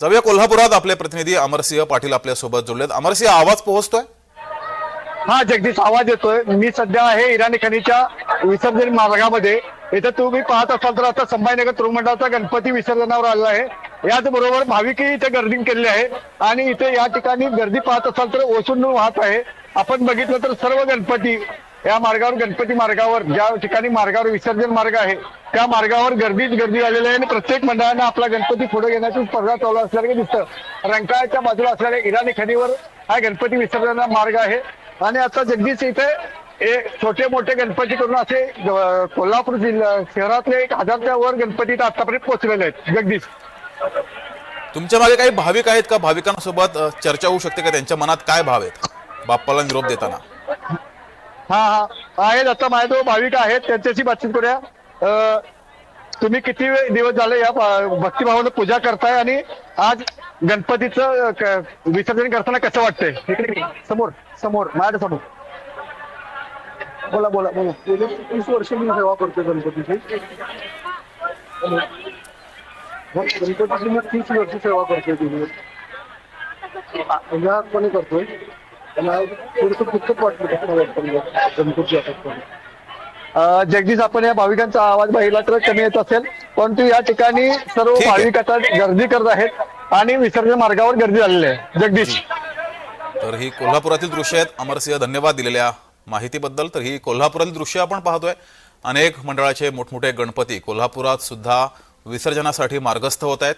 जाऊया कोल्हापुरात आपले प्रतिनिधी अमरसिंह पाटील आपल्यासोबत जोडलेत. अमरसिंह आवाज पोहोचतोय? हा जगदीश आवाज येतोय. मी सध्या आहे इराणी खनीच्या विसर्जन मार्गामध्ये. इथं तुम्ही पाहत असाल तर आता संभाजीनगर तुरुंगमंडळाचा गणपती विसर्जनावर आलेला आहे. याचबरोबर भाविकही इथे गर्दी केलेली आहे. आणि इथे या ठिकाणी गर्दी पाहत असाल तर ओसून वाहत आहे. आपण बघितलं तर सर्व गणपती या मार्गावर गणपती मार्गावर ज्या ठिकाणी मार्गावर विसर्जन मार्ग आहे त्या मार्गावर गर्दीच गर्दी झालेली आहे आणि प्रत्येक मंडळानं आपला गणपती पुढे घेण्याची स्पर्धा चालू असल्याचं दिसतं. रंकाळ्याच्या बाजूला असलेल्या इराणी खाडीवर हा गणपती विसर्जनाचा मार्ग आहे. आणि आता जगदीश इथे हे छोटे मोठे गणपती करून असे कोल्हापूर जिल्हा शहरातले एक हजारच्या वर गणपती आतापर्यंत पोहोचलेले आहेत. जगदीश. तुमच्या मागे काही भाविक आहेत का? भाविकांसोबत चर्चा होऊ शकते का? त्यांच्या मनात काय भाव आहेत? बाप्पाला निरोप देताना. हा हा. आहेत आता माझ्याजवळ भाविक आहेत त्यांच्याशी बातचीत करूया. तुम्ही किती वेळ दिवस झाले या भा- भक्तिभावानं पूजा करताय आणि आज गणपतीचं क- विसर्जन करताना कसं वाटतंय? इकडे समोर समोर माझ्यासमोर. बोला बोला बोला. गेले तीस वर्ष मी सेवा करतो गणपतीची. गणपतीची मी तीस वर्ष सेवा करतोय तुम्ही करतोय. आणि आज थोडंसं पुस्तक वाटलं गणपती असतात अं, जगदीश आपण या भाविकांचा आवाज पाहिला तर कमी येत असेल परंतु या ठिकाणी सर्व ठीक आहे. भाविक आता गर्दी करत आहेत आणि विसर्जन मार्गावर गर्दी झालेली आहे. जगदीश. तर ही कोल्हापुरातील दृश्य आहेत. अमरसिंह धन्यवाद दिलेल्या माहितीबद्दल. तर ही कोल्हापुरातील दृश्य आपण पाहतोय. अनेक मंडळाचे मोठमोठे गणपती कोल्हापुरात सुद्धा विसर्जनासाठी मार्गस्थ होत आहेत.